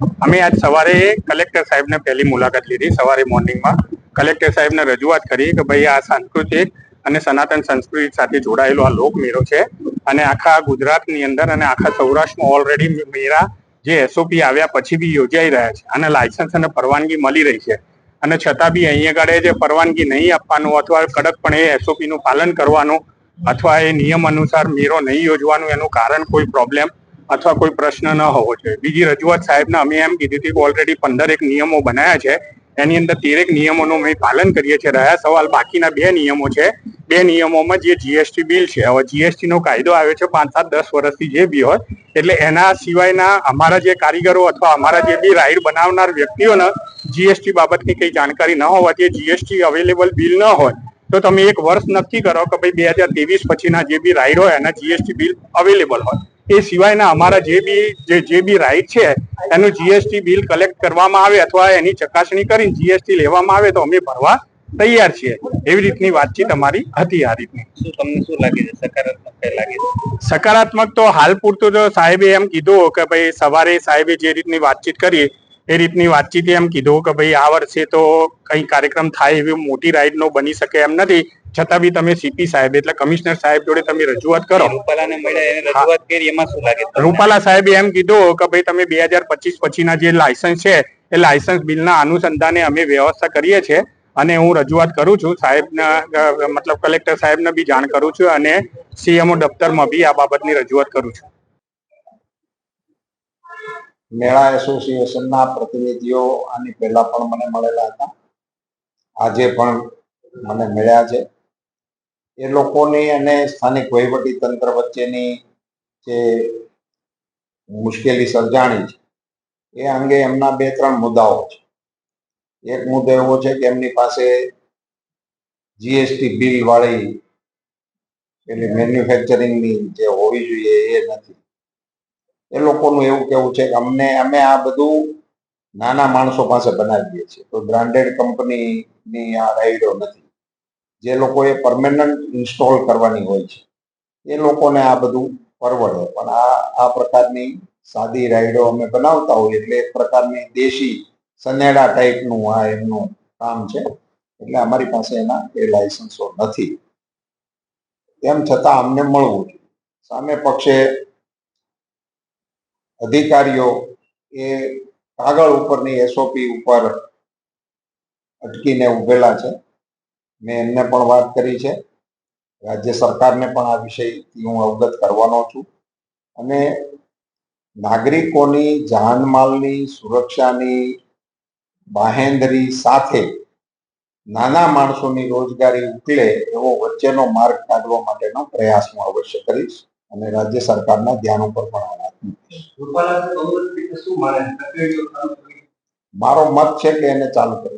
અમે આજ સવારે કલેક્ટર સાહેબને પહેલી મુલાકાત લીધી. સવારે મોર્નિંગમાં કલેક્ટર સાહેબને રજૂઆત કરી કે ભાઈ, આ સાંસ્કૃતિક અને સનાતન સંસ્કૃતિ સાથે જોડાયેલો આ લોકમેળો છે અને આખા ગુજરાતની અંદર અને આખા સૌરાષ્ટ્રમાં ઓલરેડી મેળા જે એસઓપી આવ્યા પછી બી યોજાઈ રહ્યા છે અને લાયસન્સ અને પરવાનગી મળી રહી છે. અને છતાં બી અહીંયા આગળ જે પરવાનગી નહીં આપવાનું અથવા કડકપણે એ એસઓપીનું પાલન કરવાનું અથવા એ નિયમ અનુસાર મેળો નહીં યોજવાનું એનું કારણ કોઈ પ્રોબ્લેમ અથવા કોઈ પ્રશ્ન ન હોવો જોઈએ. બીજી રજૂઆત સાહેબને અમે એમ કીધી હતી કે ઓલરેડી પંદર એક નિયમો બનાવ્યા છે. એની અંદર તેરેક નિયમોનું અમે પાલન કરીએ છીએ. રહ્યા સવાલ બાકીના બે નિયમો છે. બે નિયમોમાં જે જીએસટી બિલ છે, હવે જીએસટી નો કાયદો આવ્યો છે પાંચ, સાત, દસ વર્ષથી જે બી હોય, એટલે એના સિવાયના અમારા જે કારીગરો અથવા અમારા જે બી રાઈડ બનાવનાર વ્યક્તિઓને જીએસટી બાબતની કઈ જાણકારી ન હોવાથી જીએસટી અવેલેબલ બિલ ન હોય, તો તમે એક વર્ષ નક્કી કરો કે ભાઈ બે હજાર ત્રેવીસ પછીના જે બી રાઈડ હોય એના જીએસટી બિલ અવેલેબલ હોય. એ સિવાયના અમારા જે બી જે જે બી રાઈટ છે એનું જીએસટી બિલ કલેક્ટ કરવામાં આવે અથવા એની ચકાસણી કરીને જીએસટી લેવામાં આવે તો અમે ભરવા તૈયાર છીએ. એવી રીતની વાતચીત અમારી હતી આ રીતની. શું તમને શું લાગે છે? સકારાત્મક લાગે છે? સકારાત્મક તો હાલ પૂરતું તો સાહેબે એમ કીધું કે ભાઈ સવારે સાહેબે જે રીતની વાતચીત કરી એ રીતની વાતચીત એમ કીધું કે ભાઈ આ વર્ષે તો કઈ કાર્યક્રમ થાય એવી મોટી રાઈડ નો બની શકે એમ નથી. છતાં બી તમે સીપી સાહેબ એટલે કમિશનર સાહેબ જોડે તમે રજૂઆત કરો. રૂપાલાને મળ્યા એને રજૂઆત કરી એમાં શું લાગે રૂપાલા સાહેબે એમ કીધું કે ભાઈ તમે બે હજાર પચીસ પછીના જે લાયસન્સ છે એ લાયસન્સ બિલના અનુસંધાને અમે વ્યવસ્થા કરીએ છીએ અને હું રજૂઆત કરું છું. સાહેબના મતલબ કલેક્ટર સાહેબને બી જાણ કરું છું અને સીએમઓ દફતરમાં બી આ બાબતની રજૂઆત કરું છું. મેળા એસોસિએશનના પ્રતિનિધિઓ આની પહેલા પણ મને મળેલા હતા. આજે પણ મને મળ્યા છે. એ લોકોની અને સ્થાનિક વહીવટી તંત્ર વચ્ચેની જે મુશ્કેલી સર્જાણી છે, એ અંગે એમના બે ત્રણ મુદ્દાઓ છે. એક મુદ્દો એવો છે કે એમની પાસે જીએસટી બિલ વાળી એટલે મેન્યુફેક્ચરિંગની જે હોવી જોઈએ એ નથી. એ લોકોનું એવું કેવું છે કે અમને, અમે આ બધું નાના માણસો પાસે બનાવીએ છીએ. તો બ્રાન્ડેડ કંપનીની આ રાઈડો નથી. જે લોકોએ પરમેનન્ટ ઇન્સ્ટોલ કરવાની હોય છે. એ લોકોને આ બધું પરવડે. પણ આ આ પ્રકારની સાદી રાઈડો અમે બનાવતા હોઈએ એટલે એક પ્રકારની દેશી સનેડા ટાઈપનું આ એમનું કામ છે. એટલે અમારી પાસે એના એ લાયસન્સો નથી. તેમ છતાં અમને મળવું જોઈએ. સામે પક્ષે અધિકારીઓ એ કાગળ ઉપરની એસઓપી ઉપર અટકીને ઉભેલા છે. મેં એમને પણ વાત કરી છે. રાજ્ય સરકારને પણ આ વિષયથી હું અવગત કરવાનો છું. અને નાગરિકોની જાનમાલની સુરક્ષાની બાહેંધરી સાથે નાના માણસોની રોજગારી ઉકલે એવો વચ્ચેનો માર્ગ કાઢવા માટેનો પ્રયાસ હું અવશ્ય કરીશ અને રાજ્ય સરકારના ધ્યાન ઉપર પણ આ મારો મત છે કે એને ચાલુ કરવું